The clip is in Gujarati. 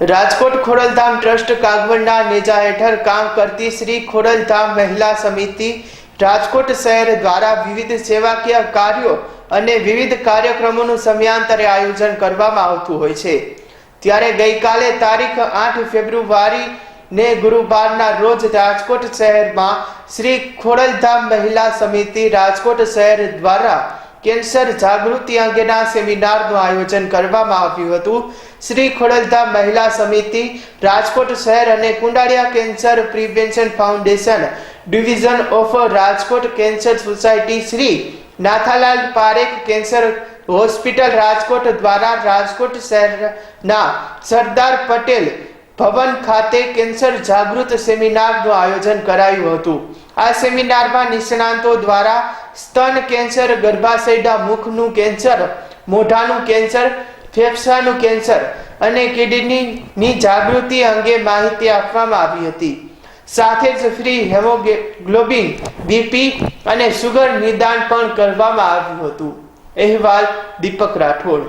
રાજકોટ ખોડલધામ ટ્રસ્ટ કાગવડના નેજા હેઠળ કામ કરતી શ્રી ખોડલધામ મહિલા સમિતિ રાજકોટ શહેર દ્વારા વિવિધ સેવાકીય કાર્યો અને વિવિધ કાર્યક્રમોનું સમયાંતરે આયોજન કરવામાં આવતું હોય છે. ત્યારે ગઈકાલે તારીખ આઠ ફેબ્રુઆરી ને ગુરુવારના રોજ રાજકોટ શહેરમાં શ્રી ખોડલધામ મહિલા સમિતિ રાજકોટ શહેર દ્વારા કેન્સર જાગૃતિ અંગેના સેમિનારનું આયોજન કરવામાં આવ્યું હતું. શ્રી ખોડલધામ મહિલા સમિતિ, રાજકોટ શહેર અને Kundaliya cancer prevention foundation, division of Rajkot cancer society Shri Nathalal Parekh cancer hospital Rajkot દ્વારા રાજકોટ શહેરના સરદાર પટેલ ભવન ખાતે કેન્સર જાગૃત સેમિનારનું આયોજન કરાયું હતું. આ સેમિનારમાં નિષ્ણાંતો દ્વારા સ્તન કેન્સર, ગર્ભાશયના મુખનું કેન્સર, મોઢાનું કેન્સર, ફેફસાનું કેન્સર અને કિડનીની જાગૃતિ અંગે માહિતી આપવામાં આવી હતી. સાથે જ ફ્રી હેમોગ્લોબિન, બીપી અને સુગર નિદાન પણ કરવામાં આવ્યું હતું. અહેવાલ દીપક રાઠોડ.